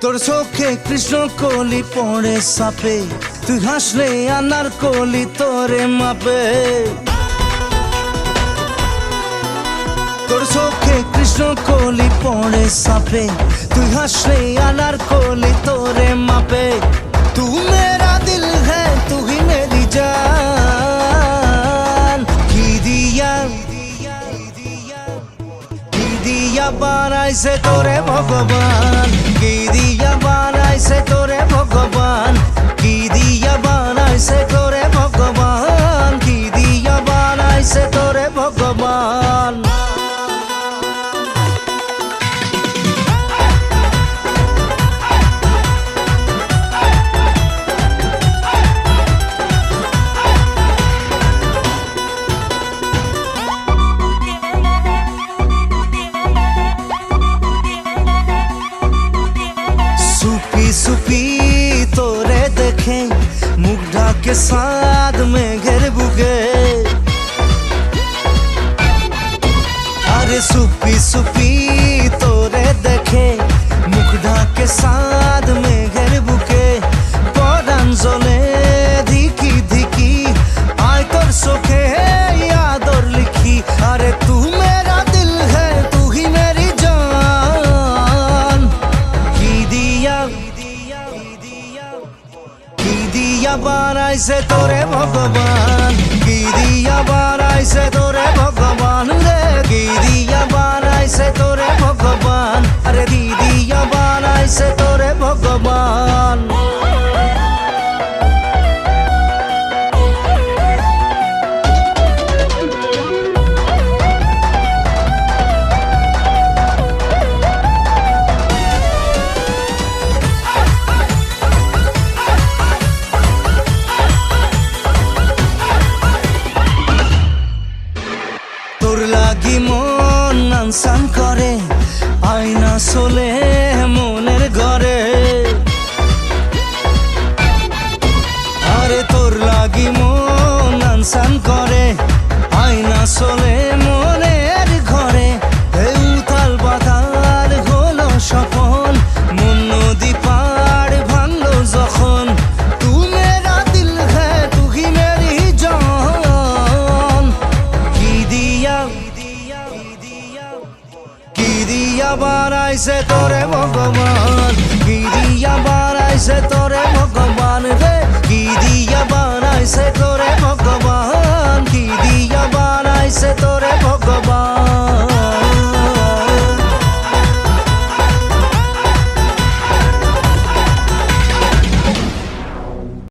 তোর চোখে কৃষ্ণ কলি পড়ে সাপে। তুই হাসলে আনার কলি তোরে মাপে। তোর চোখে কৃষ্ণ কলি পড়ে সাপে। তুই হাসলে আনার কলি তোরে মাপে। বানাইছে তোরে ভগবান। কি দিয়া বানাইছে তোরে ভগবান? সুপি সুপি তোরে দেখে মুখ ঢাকে সাদ মেঘের দিয়া বানাইছে তোরে ভগবান। কি দিয়া বানাইছে তোরে ভগবান লাগি মন আনসান করে, আয়না চলে মনের ঘরে। আরে তোর লাগি মন আনসান করে, আয়না চলে দিয়া বানাইছে তোরে ভগবান। কি দিয়া বাড়াইছে তোরে ভগবান রে? কি দিয়া বাড়াইছে তোরে